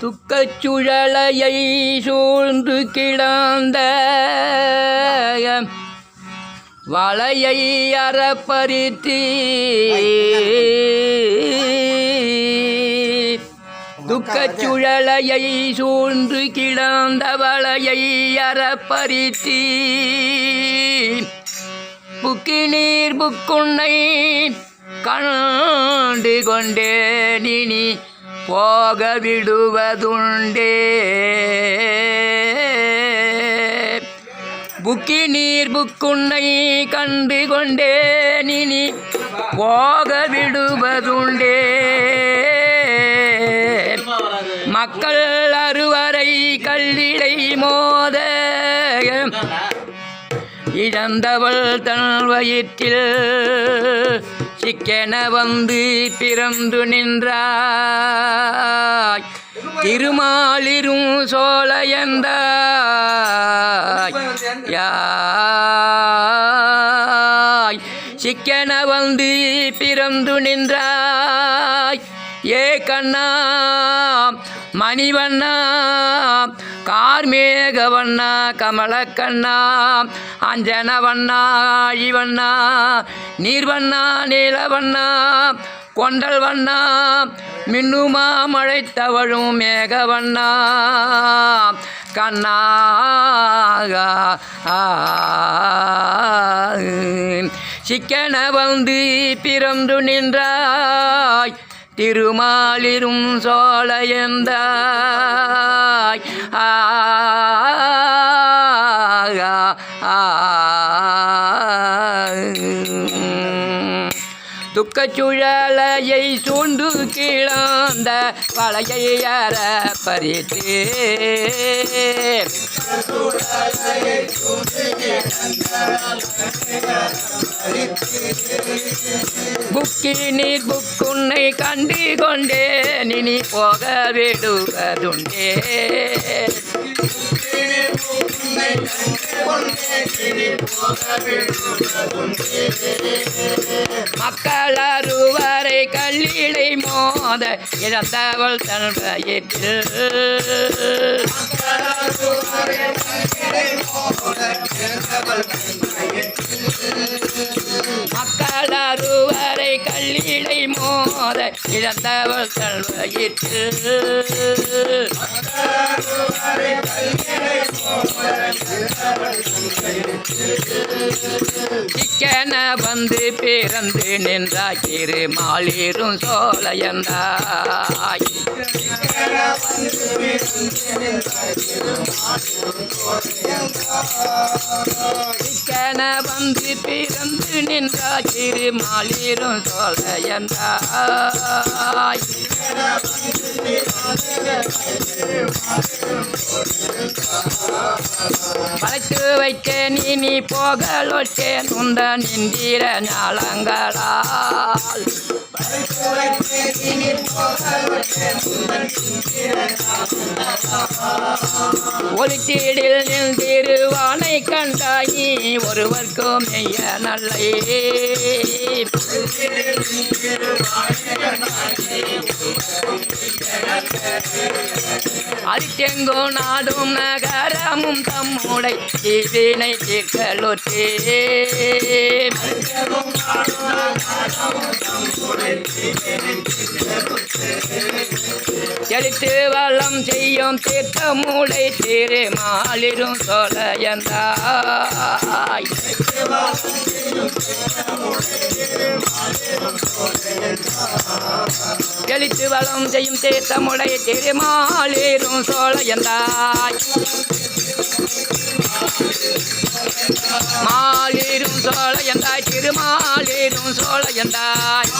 துக்கச் சுழலையை சூழ்ந்து கிடந்த வளையை அறப்பறித்தி துக்கச் சுழலையை சூழ்ந்து கிடந்த வளையை அறப்பறித்தி புக்கி நீர் புக்குன்னை கண்டு கொண்டே நினி போக விடுவதுண்டே புக்கி நீர் புக்குன்னை கண்டு கொண்டே நினி போக விடுவதுண்டே மக்கள் அறுவரை கல்லிடை மோத இழந்தவள் தன் வயிற்றில் காட்சிக்கென வந்து பிறந்து நின்றாய். திருமாலிரும் சோழையந்தாய் யாய். சிக்கென வந்து பிறந்து நின்றாய். ஏ கண்ணா மணிவண்ணா கார்மேகவண்ணா கமலக்கண்ணா அஞ்சனவண்ணா அழிவண்ணா நீர்வண்ணா நீலவண்ணா கொண்டல் வண்ணா மின்னுமா மழை தவழும் மேகவண்ணா கண்ணாக சிக்கன வந்து பிறந்து நின்றாய் திருமாலிரும் சோழையந்தாய் ஆய் ah, ah, ah. துக்கச்சுழலையை சூண்டு கிழந்த வளையை அற பறித்து புக்கி நீர் புக்குன்னை கண்டு கொண்டே நினி போக விடுவதுண்டே. மக்கள் அறுவரை கல்லிலை மோத இழந்தவள் தன் வயிற்றில். மக்களருவரை அறுவரை மோத இழந்தவள் தன் வயிற்றில் சிக்கன வந்து பிறந்து நின்றாய் இரு மாளிரும் சோழையந்தாய் சிக்கன வந்து பிறந்து நின்றாய் இரு மாளிரும் சோழையந்தாய் வளைத்து வைத்தேன் இனி போகலொட்டேன் உந்த நிந்திர ஞாலங்களால். ஒளித்தீடில் நின் திருவானை கண்டாயி ஒருவர்க்கும் மெய்ய நல்லே. அடித்தெங்கோ நாடும் நகரமும் தம்முடை தீவினை தீர்க்கலொற்றே எழுத்து வளம் செய்யும் தீர்த்தமுடை திரு மாலிரும் சோழையந்தாய் எழுத்து வளம் செய்யும் தீர்த்தமுடை திரு மாலிரும் சோழையந்தாய் மாலிரும் சோழையந்தாய் திருமாலிரும் சோழையந்தாய்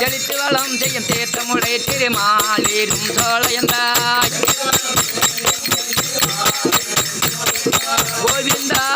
எழுத்து வளம் செய்யும் தீர்த்தமுடை திருமாலிரும் சோழையந்தாய் கோவிந்தா கோவிந்தா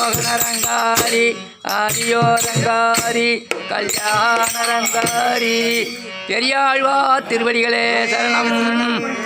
விட்டல் ஆரியோரங்காரி கல்யாணரங்காரி. பெரியாழ்வா திருவடிகளே சரணம்.